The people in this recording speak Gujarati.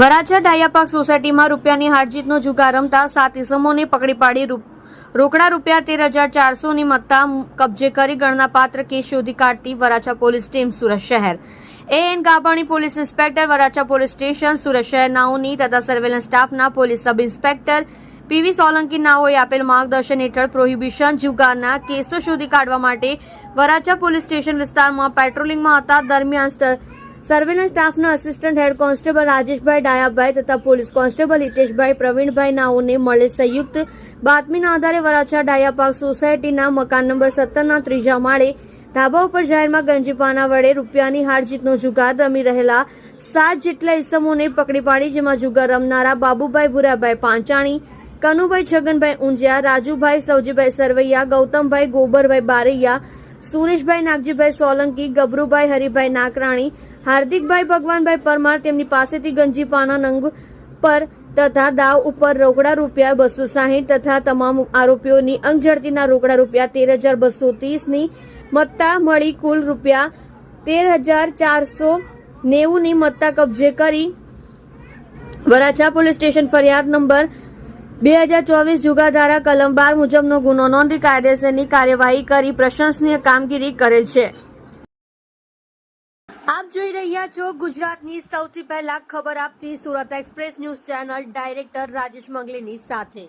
વરાછા ડાયાપાક સોસાયટીમાં રૂપિયાની હારજીતનો જુગાર રમતા સાત ઇસમોને પકડી પાડી રોકડા રૂપિયા તેર હજાર ચારસોની મત્તા કબજે કરી ગણનાપાત્ર કેસ શોધી કાઢતી વરાછા પોલીસ ટીમ સુરત શહેર. A N Gabhani police inspector, Varachha police station, Surat શહેર તથા સર્વેલન્સ સ્ટાફના police sub inspector PV Solanki નાઓએ આપેલ માર્ગદર્શન હેઠળ પ્રોહિબિશન જુગારના કેસો શોધી કાઢવા માટે વરાછા પોલીસ સ્ટેશન વિસ્તારમાં પેટ્રોલિંગમાં હતા. દરમિયાન સર્વેલન્સ સ્ટાફના assistant head constable Rajeshbhai Dayabhai તથા પોલીસ કોન્સ્ટેબલ હિતેશભાઈ પ્રવીણભાઈ નાઓને મળે સંયુક્ત બાતમીના આધારે વરાછા ડાયાપાક સોસાયટીના મકાન નંબર સત્તરના ત્રીજા માળે ધાબા ઉપર જાહેરમાં ગંજીપાના વડે રૂપિયાની હારજીતનો જુગાર રમી રહેલા સાત જેટલા ઇસમોને પકડી પાડી, જેમાં જુગાર રમનારા બાબુભાઈ ભુરાભાઈ પાંચાણી, કનુભાઈ છગનભાઈ ઊંઝિયા, રાજુભાઈ સૌજીભાઈ સરવૈયા, ગૌતમભાઈ ગોબરભાઈ બારૈયા સુરેશભાઈ નાગજીભાઈ સોલંકી, ગબરુભાઈ હરિભાઈ નાકરાણી, હાર્દિકભાઈ ભગવાનભાઈ પરમાર તેમની પાસેથી ગંજીપાના નંગ પર તથા દાવ ઉપર રોકડા રૂપિયા બસો સાહીઠ તથા તમામ આરોપીઓની અંગઝડતીના રોકડા રૂપિયા તેર હજાર બસો ત્રીસની મત્તા મળી કુલ રૂપિયા તેર હજાર ચારસો નેવુંની મત્તા કબજે કરી. વરાછા પોલીસ સ્ટેશન ફરિયાદ નંબર બે હજાર ચોવીસ જુગાધારા કલમ બાર મુજબનો ગુનો નોંધી કાયદેસરની કાર્યવાહી કરી પ્રશંસનીય કામગીરી કરે છે. આપ જોઈ રહ્યા છો ગુજરાતની સૌથી પહેલા ખબર આપતી Surat express news channel director Rajesh મંગલીની સાથે.